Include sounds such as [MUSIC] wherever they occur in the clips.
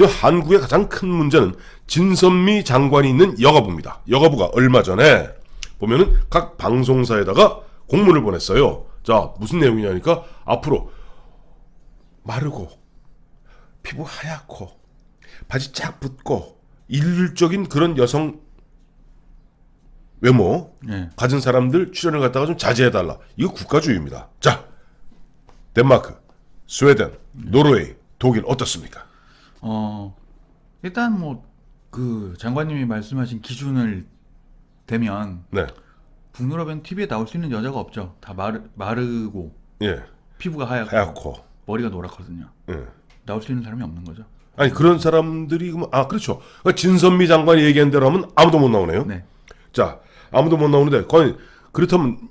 저 한국의 가장 큰 문제는 진선미 장관이 있는 여가부입니다. 여가부가 얼마 전에 보면은 각 방송사에다가 공문을 보냈어요. 자, 무슨 내용이냐니까 앞으로 마르고 피부 하얗고 바지 쫙 붙고 일률적인 그런 여성 외모 예. 가진 사람들 출연을 갖다가 좀 자제해 달라. 이거 국가주의입니다. 자, 덴마크, 스웨덴, 노르웨이, 독일 어떻습니까? 어 일단 뭐 그 장관님이 말씀하신 기준을 대면 네, 북유럽엔 TV에 나올 수 있는 여자가 없죠. 다 마르, 마르고 예, 피부가 하얗고 하얗고, 머리가 노랗거든요. 예. 나올 수 있는 사람이 없는 거죠. 아니 그런 사람들이 그러면 아 그렇죠. 그러니까 진선미 장관이 얘기한 대로 하면 아무도 못 나오네요. 네. 자, 아무도 못 나오는데 과연 그렇다면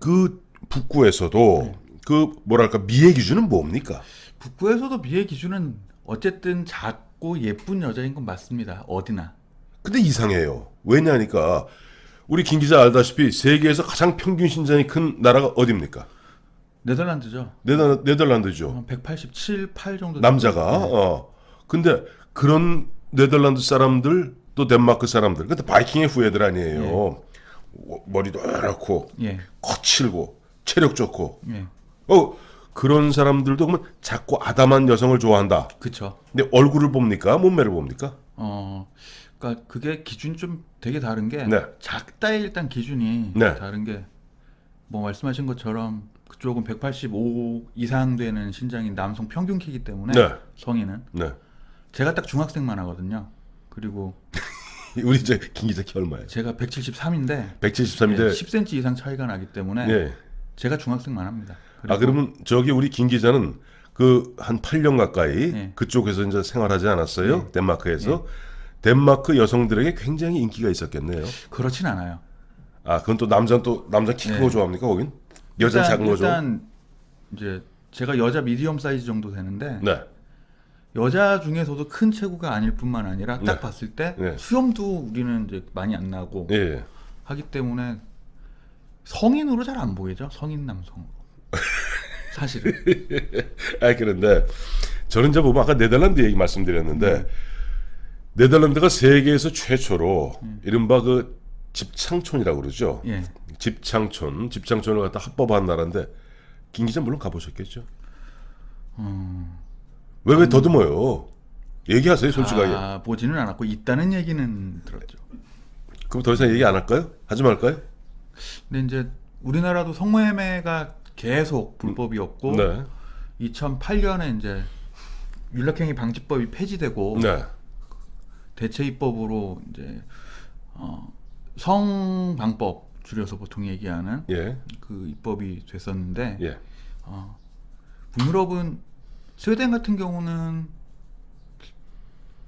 그 북구에서도 그 뭐랄까 미의 기준은 뭡니까? 북부에서도 미의 기준은 어쨌든 작고 예쁜 여자인 건 맞습니다. 어디나. 근데 이상해요. 왜냐하니까 우리 김 기자 알다시피 세계에서 가장 평균 신장이 큰 나라가 어디입니까? 네덜란드죠. 네덜, 네덜란드죠. 한 187, 8 정도. 남자가 어. 근데 그런 네덜란드 사람들 또 덴마크 사람들 근데 바이킹의 후예들 아니에요. 어, 머리도 이렇고 예. 거칠고 체력 좋고 예. 어 그런 사람들도 그러면 작고 아담한 여성을 좋아한다. 그쵸. 근데 얼굴을 봅니까? 몸매를 봅니까? 어, 그러니까 그게 기준이 좀 되게 다른 게 네. 작다의 일단 기준이 네. 다른 게 뭐 말씀하신 것처럼 그쪽은 185 이상 되는 신장인 남성 평균 키기 때문에 네. 성인은 네. 제가 딱 중학생만 하거든요. 그리고 [LAUGHS] 우리 이제 김 기자 키 얼마예요? 제가 173인데 173인데 10cm 이상 차이가 나기 때문에 예. 제가 중학생만 합니다. 아 그러면 저기 우리 김 기자는 그 한 8년 가까이 네. 그쪽에서 이제 생활하지 않았어요? 덴마크에서 덴마크 여성들에게 굉장히 인기가 있었겠네요. 그렇진 않아요. 아 그건 또 남자는 또 남자 키 큰거 네. 좋아합니까 거긴? 여자 일단, 작은 거 좋아? 일단 이제 제가 여자 미디엄 사이즈 정도 되는데 네. 여자 중에서도 큰 체구가 아닐 뿐만 아니라 딱 네. 봤을 때 네. 수염도 우리는 이제 많이 안 나고 예. 하기 때문에 성인으로 잘 안 보이죠 성인 남성으로 [LAUGHS] 사실은 [LAUGHS] 아 그런데 저는 이제 보면 아까 네덜란드 얘기 말씀드렸는데 네덜란드가 세계에서 최초로 이른바 그 집창촌이라고 그러죠. 예 집창촌, 집창촌을 갖다 합법한 나라인데 김 기자 물론 가보셨겠죠. 왜왜 더듬어요? 얘기하세요 솔직하게. 아, 보지는 않았고 있다는 얘기는 들었죠 그럼 더 이상 얘기 안 할까요? 하지 말까요? 근데 이제 우리나라도 성매매가 계속 불법이었고 네. 2008년에 이제 윤락행위 방지법이 폐지되고 네. 대체 입법으로 이제 어, 성방법 줄여서 보통 얘기하는 예. 그 입법이 됐었는데 예. 어, 북유럽은 스웨덴 같은 경우는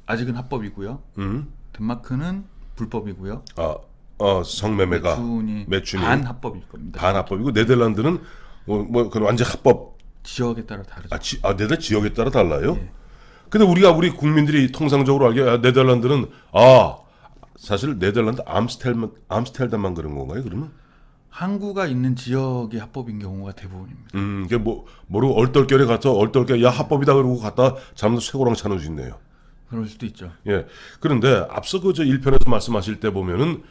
아직은 합법이고요. 음. 덴마크는 불법이고요. 아, 어, 성매매가 매춘이 매춘이 반합법일 겁니다. 반합법이고 네덜란드는 뭐, 뭐 그런 완전 합법. 지역에 따라 다르죠. 아, 지, 아 네덜 지역에 따라 달라요? 예. 근데 우리가 우리 국민들이 통상적으로 알게 아, 네덜란드는 아 사실 네덜란드 암스텔만 암스텔담만 그런 건가요? 그러면 항구가 있는 지역이 합법인 경우가 대부분입니다. 음 이게 뭐 모르고 얼떨결에 가서 얼떨결 야 합법이다 그러고 갔다 잠도 쇠고랑 차는 수 있네요. 그럴 수도 있죠. 예. 그런데 앞서 그저 1편에서 말씀하실 때 보면은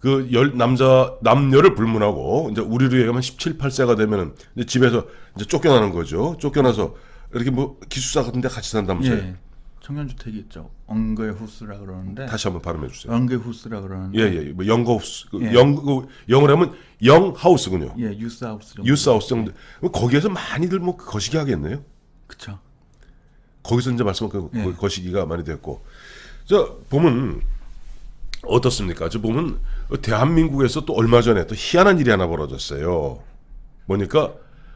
그 열 남자 남녀를 불문하고 이제 우리로 얘기하면 17, 8세가 되면은 이제 집에서 이제 쫓겨나는 거죠. 쫓겨나서 이렇게 뭐 기숙사 같은 데 같이 산다면서요. 예. 청년주택이 있죠. 엉거후스라 그러는데 다시 한번 발음해 주세요. 엉거후스라 그러는데 예, 예. 뭐 영거하우스. 그 예. 영, 그 영어로 하면 영하우스군요. 예, 유스하우스 정도. 유스하우스 정도. 그럼 거기에서 많이들 뭐 거시기 하겠네요. 그쵸. 거기서 이제 말씀한 그 예. 거시기가 많이 됐고. 저 보면 어떻습니까? 저 보면 대한민국에서 또 얼마 전에 또 희한한 일이 하나 벌어졌어요. 뭐니까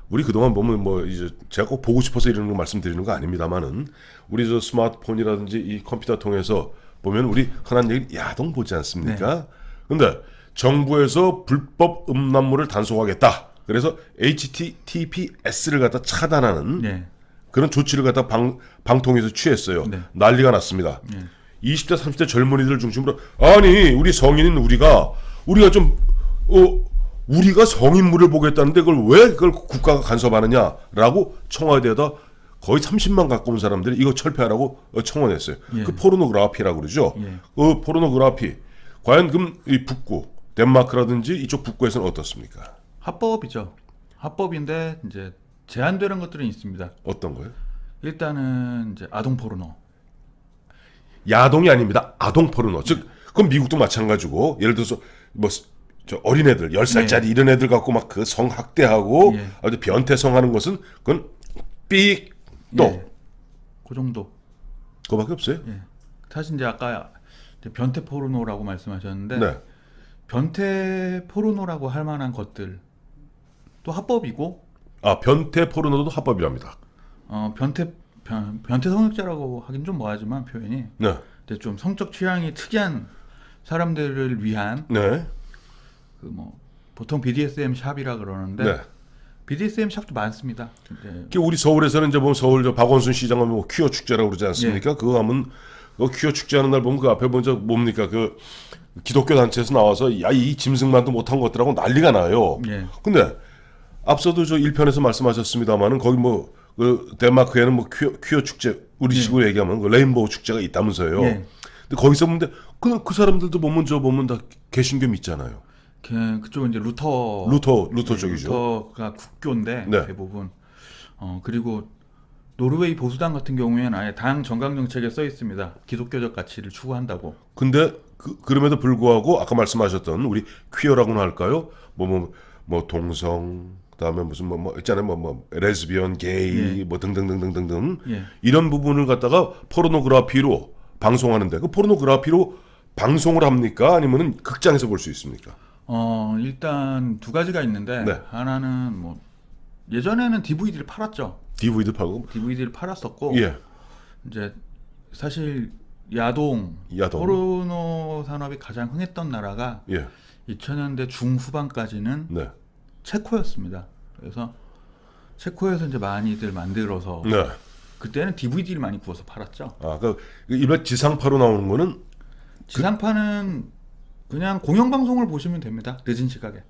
우리 그동안 보면 뭐 이제 제가 꼭 보고 싶어서 이런 거 말씀드리는 거 아닙니다만은 우리 저 스마트폰이라든지 이 컴퓨터 통해서 보면 우리 흔한 얘기 야동 보지 않습니까? 근데 정부에서 불법 음란물을 단속하겠다. 그래서 HTTPS를 갖다 차단하는 네. 그런 조치를 갖다 방, 방통에서 취했어요. 네. 난리가 났습니다. 네. 20대, 30대 젊은이들 중심으로 아니 우리 성인인 우리가 우리가 좀 어, 우리가 성인물을 보겠다는데 그걸 왜 그걸 국가가 간섭하느냐라고 청와대에다 거의 30만 가까운 사람들이 이거 철폐하라고 어, 청원했어요. 예. 그 포르노그라피라고 그러죠. 예. 그 포르노그라피 과연 그럼 이 북구 덴마크라든지 이쪽 북구에서는 어떻습니까? 합법이죠. 합법인데 이제 제한되는 것들은 있습니다. 어떤 거예요? 일단은 이제 아동 포르노. 야동이 아닙니다. 아동 포르노. 즉 그건 미국도 마찬가지고 예를 들어서 뭐 저 어린애들 10살짜리 이런 애들 갖고 막 그 성학대하고 예. 아주 변태성하는 것은 그건 삑또 예. 그 정도. 그거밖에 없어요. 예. 사실 이제 아까 이제 변태 포르노라고 말씀하셨는데 네. 변태 포르노라고 할 만한 것들 또 합법이고 아 변태 포르노도 합법이랍니다. 어 변태 변, 변태 성역자라고 하긴 좀 뭐하지만 표현이 네. 근데 좀 성적 취향이 특이한 사람들을 위한 네. 그 뭐 보통 BDSM 샵이라 그러는데 네. BDSM 샵도 많습니다. 이제 그 우리 서울에서는 이제 보면 서울 저 박원순 시장 하면 뭐 퀴어 축제라고 그러지 예. 않습니까? 그거 하면 그 퀴어 축제하는 날 보면 그 앞에 먼저 뭡니까 그 기독교 단체에서 나와서 야 이 짐승만도 못한 것들하고 난리가 나요. 예. 근데 앞서도 저 1편에서 말씀하셨습니다만은 거기 뭐 그 덴마크에는 뭐 퀴어, 퀴어 축제 우리 식으로 얘기하면 그 레인보우 축제가 있다면서요. 예. 근데 거기서 보는데 그냥 그 사람들도 보면 저 보면 다 개신교 믿잖아요. 그- 그쪽은 이제 루터 루터 루터 쪽이죠. 루터가 국교인데 네. 대부분 어 그리고 노르웨이 보수당 같은 경우에는 아예 당 정강 정책에 써 있습니다. 기독교적 가치를 추구한다고. 근데 그, 그럼에도 불구하고 아까 말씀하셨던 우리 퀴어라고나 할까요? 뭐뭐뭐 동성 그다음에 무슨 뭐, 뭐 있잖아요. 뭐뭐 레즈비언, 게이 예. 뭐 등등등등등등 예. 이런 부분을 갖다가 포르노그라피로 방송하는데 그 포르노그라피로 방송을 합니까? 아니면은 극장에서 볼 수 있습니까? 어 일단 두 가지가 있는데 네. 하나는 뭐 예전에는 DVD를 팔았죠. DVD 팔고 DVD를 팔았었고 예. 이제 사실 야동, 야동. 포르노 산업이 가장 흥했던 나라가 예. 2000년대 중후반까지는 네. 체코였습니다. 그래서 체코에서 이제 많이들 만들어서 네. 그때는 DVD를 많이 구워서 팔았죠. 아, 그 일반 지상파로 나오는 거는 지상파는 그 냥 공영 방송을 보시면 됩니다. 늦은 시각에.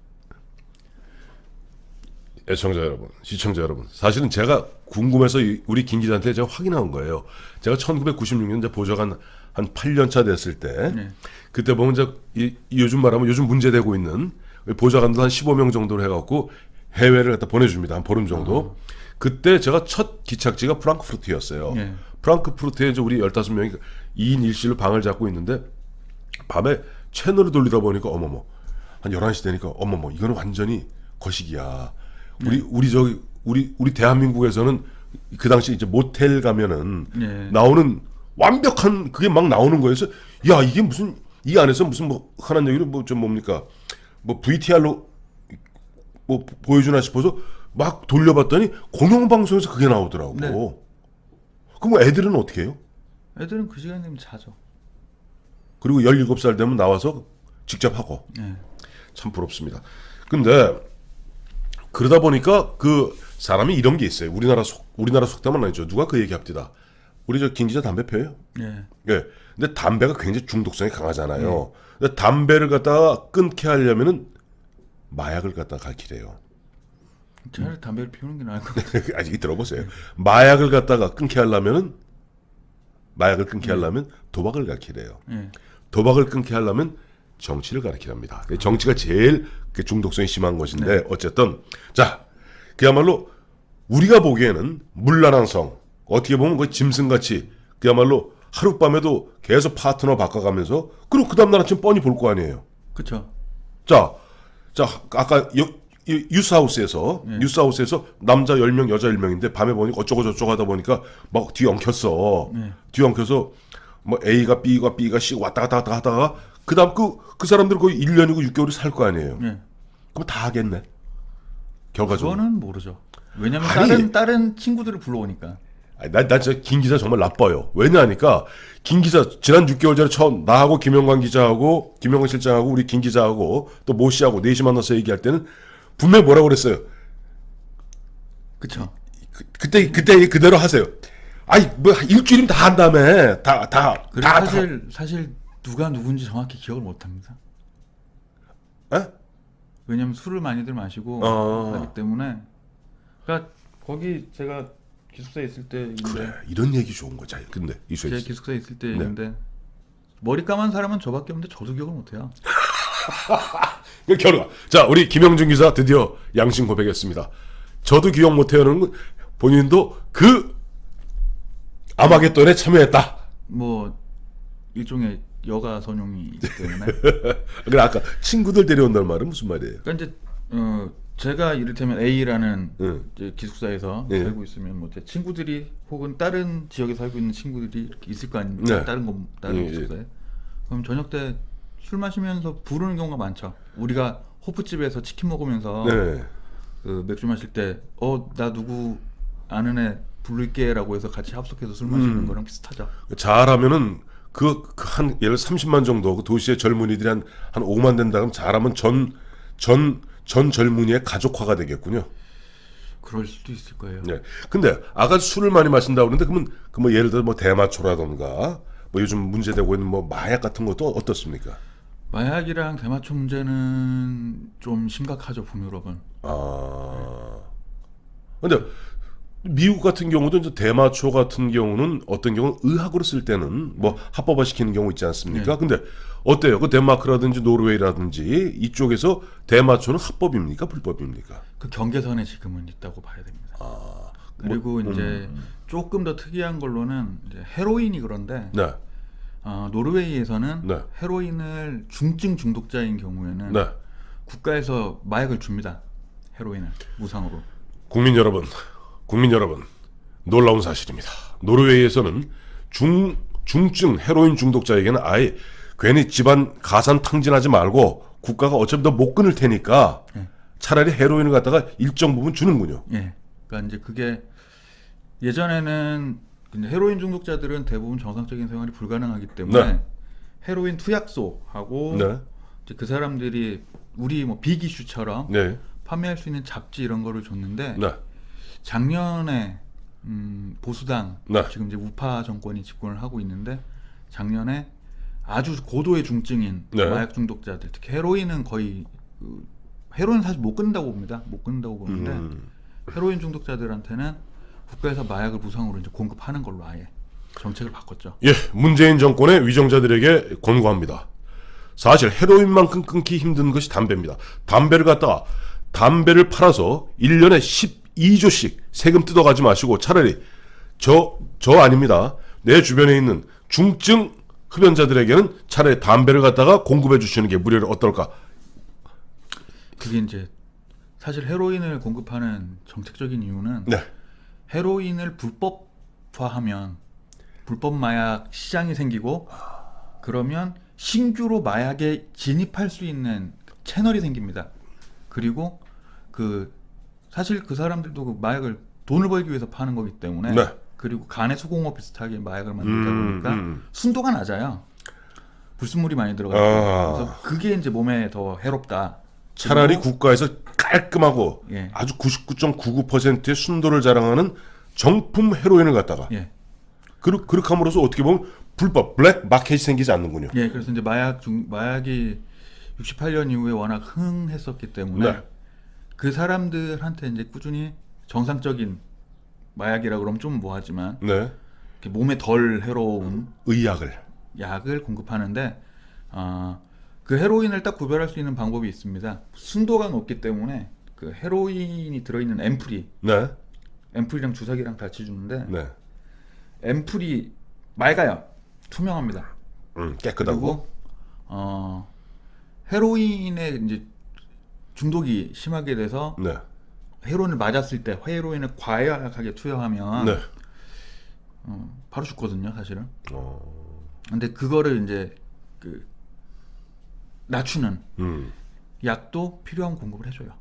애청자 여러분, 시청자 여러분, 사실은 제가 궁금해서 이- 우리 김 기자한테 제가 확인한 거예요. 제가 1996년 이제 보좌관 한 8년 차 됐을 때, 네. 그때 보면 이제 이 요즘 말하면 요즘 문제되고 있는 보좌관도 한 15명 정도로 해갖고 해외를 갖다 보내줍니다. 한 보름 정도. 그때 제가 첫 기착지가 프랑크푸르트였어요. 네. 프랑크푸르트에 이제 우리 15명이 2인 1실로 방을 잡고 있는데 밤에 채널을 돌리다 보니까 어머머 한 11시 되니까 어머머 이거는 완전히 거식이야. 우리 우리 저기 우리 우리 대한민국에서는 그 당시 이제 모텔 가면은 네. 나오는 완벽한 그게 막 나오는. 그래서 야 이게 무슨 이 안에서 무슨 뭐 하는 얘기를 뭐좀 뭡니까 뭐 VTR로 뭐 보- 보여주나 싶어서 막 돌려봤더니 공영방송에서 그게 나오더라고. 네. 그럼 애들은 어떻게 해요? 애들은 그 시간 되면 자죠. 그리고 17살 되면 나와서 직접 하고. 네. 참 부럽습니다. 근데 그러다 보니까 그 사람이 이런 게 있어요. 우리나라 속 우리나라 속담은 아니죠. 누가 그 얘기 합디다. 우리 저 김 기자 담배 펴요? 네. 예. 근데 담배가 굉장히 중독성이 강하잖아요. 근데 담배를 갖다가 끊게 하려면은 마약을 갖다가 갈기래요. 차라리 담배를 피우는 게 나을 것 같아요. [LAUGHS] 아직 들어보세요. 마약을 갖다가 끊게 하려면은 마약을 끊게 하려면 도박을 가르치래요. 네. 도박을 끊게 하려면 정치를 가르치랍니다. 정치가 제일 그 중독성이 심한 것인데 어쨌든 자 그야말로 우리가 보기에는 물란한 성 어떻게 보면 그 짐승같이 그야말로 하룻밤에도 계속 파트너 바꿔가면서 그리고 그 다음날 아침 뻔히 볼 거 아니에요. 그렇죠. 자, 자 아까 여, 이 유스하우스에서 유스하우스에서 남자 10명 여자 1명인데 밤에 보니까 어쩌고 저쩌고 하다 보니까 막 뒤 엉켰어. 네. 뒤 엉켜서 뭐 A가 B가 B가 C 왔다 갔다 갔다 하다가 그다음 그, 그 사람들 거의 1년이고 6개월이 살 거 아니에요. 네. 그럼 다 하겠네. 결과적으로. 그거는 모르죠. 왜냐면 아니. 다른 다른 친구들을 불러오니까. 나나저김 기자 정말 나빠요. 왜냐하니까 김 기자 지난 6개월 전에 처음 나하고 김영관 기자하고 김영관 실장하고 우리 김 기자하고 또 모 씨하고 넷이 만나서 얘기할 때는 분명히 뭐라고 그랬어요. 그렇죠. 그, 그때 그때 그대로 하세요. 아니 뭐 일주일이면 다 한다며 다 다다 그리고 다, 사실 사실 누가 누군지 정확히 기억을 못 합니다. 다. 에? 왜냐면 술을 많이들 마시고 어. 하기 때문에 그러니까 거기 제가 기숙사에 있을 때 그래 이런 얘기 좋은 거지. 근데 이수에 제 있- 기숙사에 있을 때 네. 머리 감은 사람은 저밖에 없는데 저도 기억을 못해요. [LAUGHS] 그 결과 자 우리 김영준 기자 드디어 양심 고백했습니다. 저도 기억 못해요는 건 본인도 그 아마겟돈에 참여했다. 뭐 일종의 여가 선용이기 때문에 [LAUGHS] 그래 아까 친구들 데려온다는 말은 무슨 말이에요? 그러니까 이제 어 제가 이를테면 A라는 응. 이제 기숙사에서 예. 살고 있으면 뭐 제 친구들이 혹은 다른 지역에 살고 있는 친구들이 이렇게 있을 거 아닙니까? 네. 다른 거 다른 예, 예. 기숙사에. 그럼 저녁 때 술 마시면서 부르는 경우가 많죠. 우리가 호프집에서 치킨 먹으면서 네. 그 맥주 마실 때 어 나 누구 아는 애 부를게라고 해서 같이 합석해서 술 마시는 음. 거랑 비슷하죠. 잘하면은 그 한 예를 30만 정도 그 도시의 젊은이들이 한 한 5만 된다 그러면 잘하면 전 전 전 젊은이의 가족화가 되겠군요. 그럴 수도 있을 거예요. 네. 근데 아까 술을 많이 마신다 그러는데 그러면 그 뭐 예를 들어 뭐 대마초라던가 뭐 요즘 문제되고 있는 뭐 마약 같은 것도 어떻습니까? 마약이랑 대마초 문제는 좀 심각하죠 북유럽은. 아. 근데 미국 같은 경우도 이제 대마초 같은 경우는 어떤 경우는 의학으로 쓸 때는 뭐 합법화 시키는 경우 있지 않습니까? 근데 어때요? 그 덴마크라든지 노르웨이라든지 이쪽에서 대마초는 합법입니까? 불법입니까? 그 경계선에 지금은 있다고 봐야 됩니다. 아, 그리고 이제 조금 더 특이한 걸로는 이제 헤로인이 그런데 네. 어, 노르웨이에서는 네. 헤로인을 중증 중독자인 경우에는 네. 국가에서 마약을 줍니다. 헤로인을 무상으로. 국민 여러분, 국민 여러분, 놀라운 사실입니다. 노르웨이에서는 중 중증 헤로인 중독자에게는 아예 괜히 집안 가산 탕진하지 말고 국가가 어차피 더못 끊을 테니까 네. 차라리 헤로인을 갖다가 일정 부분 주는군요. 예. 그러니까 이제 그게 예전에는 헤로인 중독자들은 대부분 정상적인 생활이 불가능하기 때문에 네. 헤로인 투약소하고 네, 이제 그 사람들이 우리 뭐 빅이슈처럼 네, 판매할 수 있는 잡지 이런 거를 줬는데 네, 작년에 음, 보수당 네. 지금 이제 우파 정권이 집권을 하고 있는데 작년에 아주 고도의 중증인 네. 마약 중독자들 특히 헤로인은 거의 그, 헤로인 사실 못 끊는다고 봅니다. 못 끊는다고 보는데 음, 헤로인 중독자들한테는 국가에서 마약을 무상으로 이제 공급하는 걸로 아예 정책을 바꿨죠. 예, 문재인 정권의 위정자들에게 권고합니다. 사실 헤로인만큼 끊기 힘든 것이 담배입니다. 담배를 갖다가 담배를 팔아서 1년에 12조씩 세금 뜯어가지 마시고 차라리 저, 저 아닙니다. 내 주변에 있는 중증 흡연자들에게는 차라리 담배를 갖다가 공급해 주시는 게 무료로 어떨까? 그게 이제 사실 헤로인을 공급하는 정책적인 이유는 네. 헤로인을 불법화하면 불법 마약 시장이 생기고 그러면 신규로 마약에 진입할 수 있는 채널이 생깁니다. 그리고 그 사실 그 사람들도 그 마약을 돈을 벌기 위해서 파는 거기 때문에 네. 그리고 간의 수공업 비슷하게 마약을 만들다 음, 보니까 음. 순도가 낮아요. 불순물이 많이 들어가고 아. 그래서 그게 이제 몸에 더 해롭다. 차라리 국가에서 깔끔하고 예. 아주 99.99%의 순도를 자랑하는 정품 헤로인을 갖다가 예. 그렇, 그렇게 함으로써 어떻게 보면 불법 블랙 마켓이 생기지 않는군요. 예, 그래서 이제 마약 중 마약이 68년 이후에 워낙 흥했었기 때문에 네. 그 사람들한테 이제 꾸준히 정상적인 마약이라 그러면 좀 뭐하지만 네. 이렇게 몸에 덜 해로운 의약을. 약을 공급하는데 어, 그 헤로인을 딱 구별할 수 있는 방법이 있습니다. 순도가 높기 때문에 그 헤로인이 들어있는 앰플이 네. 앰플이랑 주사기랑 같이 주는데 네. 앰플이 맑아요. 투명합니다. 음, 깨끗하고. 그리고 어 헤로인에 이제 중독이 심하게 돼서 네. 헤로인을 맞았을 때 헤로인을 과약하게 투여하면 네. 어, 바로 죽거든요, 사실은. 어. 근데 그거를 이제 그 낮추는 음. 약도 필요한 공급을 해줘요.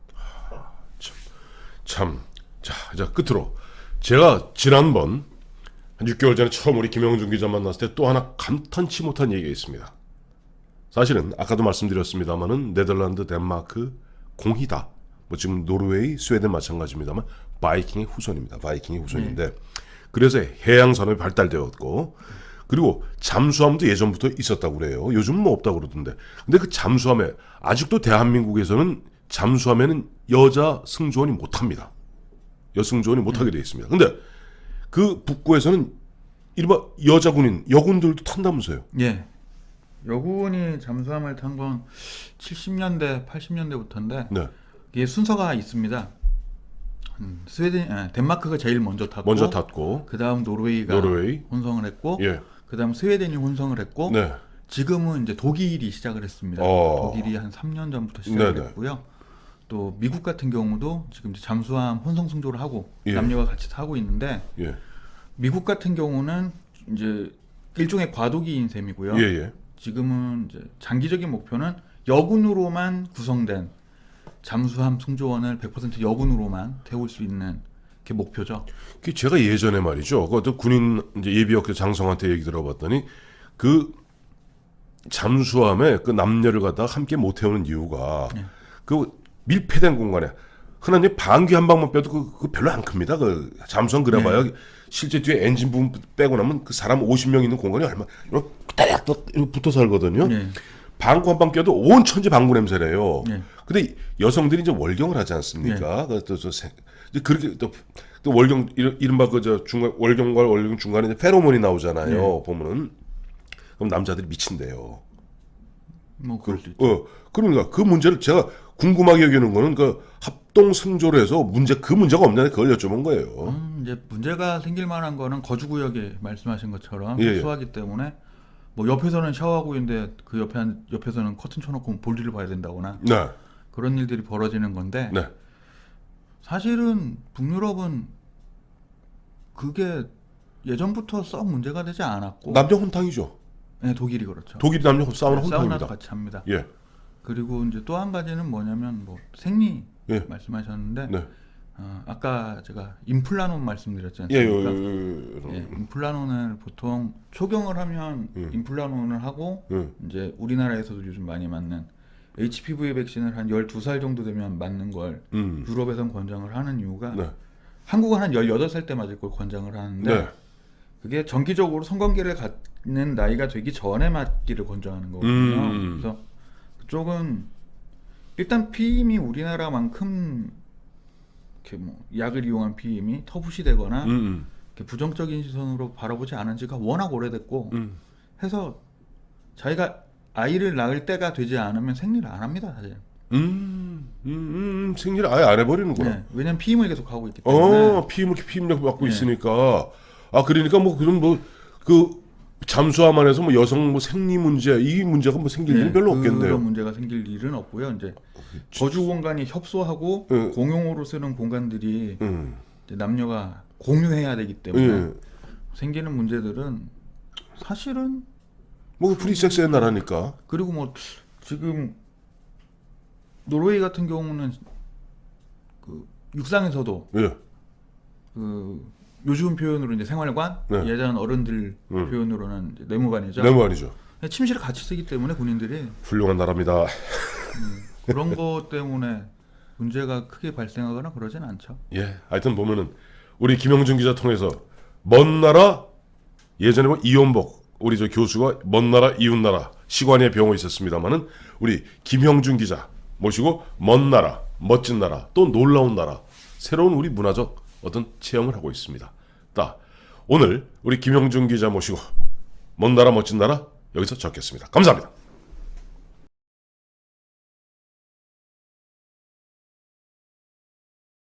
참. 자, 이제 끝으로 제가 지난번 한 6개월 전에 처음 우리 김영준 기자 만났을 때 또 하나 감탄치 못한 얘기가 있습니다. 사실은 아까도 말씀드렸습니다만은 네덜란드, 덴마크 공희다. 뭐 지금 노르웨이, 스웨덴 마찬가지입니다만 바이킹의 후손입니다. 바이킹의 후손인데 그래서 해양 산업이 발달되었고 그리고 잠수함도 예전부터 있었다고 그래요. 요즘은 뭐 없다고 그러던데. 근데 그 잠수함에 아직도 대한민국에서는 잠수함에는 여자 승조원이 못 합니다. 여승조원이 못 하게 되어 있습니다. 근데 그 북구에서는 이른바 여자 군인 여군들도 탄다면서요. 예. 여군이 잠수함을 탄 건 70년대, 80년대부터인데 네. 이게 순서가 있습니다. 음, 스웨덴, 아, 덴마크가 제일 먼저 탔고, 먼저 탔고 그 다음 노르웨이가 노르웨이. 혼성을 했고, 예. 그 다음 스웨덴이 혼성을 했고, 네. 지금은 이제 독일이 시작을 했습니다. 어. 독일이 한 3년 전부터 시작을 네네. 했고요. 또 미국 같은 경우도 지금 이제 잠수함 혼성 승조를 하고 예. 남녀가 같이 타고 있는데 예. 미국 같은 경우는 이제 일종의 과도기인 셈이고요. 예, 예. 지금은 이제 장기적인 목표는 여군으로만 구성된 잠수함 승조원을 100% 여군으로만 태울 수 있는 게 목표죠. 그 제가 예전에 말이죠. 그것도 군인 이제 예비역 장성한테 얘기 들어봤더니 그 잠수함에 그 남녀를 갖다가 함께 못 태우는 이유가 네. 그 밀폐된 공간에 흔한 이 방귀 한 방만 빼도 그, 그 별로 안 큽니다. 그 잠수함 그래봐야 네. 실제 뒤에 엔진 부분 빼고 나면 그 사람 50명 있는 공간이 얼마 이렇게 딱 붙어 살거든요. 네. 방구 한 방 껴도 온 천지 방구 냄새래요. 네. 근데 여성들이 이제 월경을 하지 않습니까? 세- 이제 그렇게 또, 또 월경 이른- 이른바 그저 중간 월경과 월경 중간에 이제 페로몬이 나오잖아요. 보면은 그럼 남자들이 미친대요. 뭐 그럴 수 있죠. 어 그러니까 그 문제를 제가 궁금하게 여기는 거는 그 합동 승조를 해서 문제 그 문제가 없냐에 그걸 여쭤본 거예요. 음, 이제 문제가 생길 만한 거는 거주 구역에 말씀하신 것처럼 예, 예. 특수하기 때문에 뭐 옆에서는 샤워하고 있는데 그 옆에 한, 옆에서는 커튼 쳐놓고 볼일을 봐야 된다거나 네, 그런 일들이 벌어지는 건데 네, 사실은 북유럽은 그게 예전부터 썩 문제가 되지 않았고 남녀 혼탕이죠. 네, 독일이 그렇죠. 독일이 남녀 사우나 사우나도 혼탕입니다. 같이 합니다. 예, 그리고 이제 또 한 가지는 뭐냐면 뭐 생리 예. 말씀하셨는데 네, 어, 아까 제가 임플라논 말씀드렸지 예, 요, 않습니까? 요, 요, 요, 예, 임플라논을 보통 초경을 하면 음. 임플라논을 하고 음. 이제 우리나라에서도 요즘 많이 맞는 HPV 백신을 한 12살 정도 되면 맞는 걸 음, 유럽에선 권장을 하는 이유가 네, 한국은 한 18살 때 맞을 걸 권장을 하는데 네. 그게 정기적으로 성관계를 갖는 나이가 되기 전에 맞기를 권장하는 거거든요. 음. 그래서 그쪽은 일단 피임이 우리나라만큼 이렇게 뭐 약을 이용한 피임이 터부시되거나 음, 음, 이렇게 부정적인 시선으로 바라보지 않은 지가 워낙 오래됐고 음. 해서 자기가 아이를 낳을 때가 되지 않으면 생리를 안 합니다 사실. 음, 음, 음, 생리를 아예 안 해버리는구나. 네, 왜냐면 피임을 계속 하고 있기 때문에. 어, 피임을 피임력 맡고 네. 있으니까. 아, 그러니까 뭐 그런 뭐그 잠수함 안에서 뭐 여성 뭐 생리 문제 이 문제가 뭐 생길 네, 별로 그런 없겠네요. 문제가 생길 일은 없고요. 이제 거주 공간이 협소하고 네. 공용으로 쓰는 공간들이 음, 이제 남녀가 공유해야 되기 때문에 예. 생기는 문제들은 사실은 뭐 프리섹스의 나라니까. 그리고 뭐 지금 노르웨이 같은 경우는 그 육상에서도 예. 그 요즘 표현으로 이제 생활관 네. 예전 어른들 음. 표현으로는 이제 내무반이죠. 내무 아니죠. 침실을 같이 쓰기 때문에 군인들이 훌륭한 나라입니다. 그런 것 때문에 문제가 크게 발생하거나 그러진 않죠. 예. 하여튼 보면은 우리 김영준 기자 통해서 먼 나라 예전에 뭐 이원복 우리 저 교수가 먼 나라 이웃 나라 시관의 병호 있었습니다만은 우리 김형준 기자 모시고 먼 나라 멋진 나라 또 놀라운 나라 새로운 우리 문화적 어떤 체험을 하고 있습니다. 따 오늘 우리 김형준 기자 모시고 먼 나라 멋진 나라 여기서 적겠습니다. 감사합니다.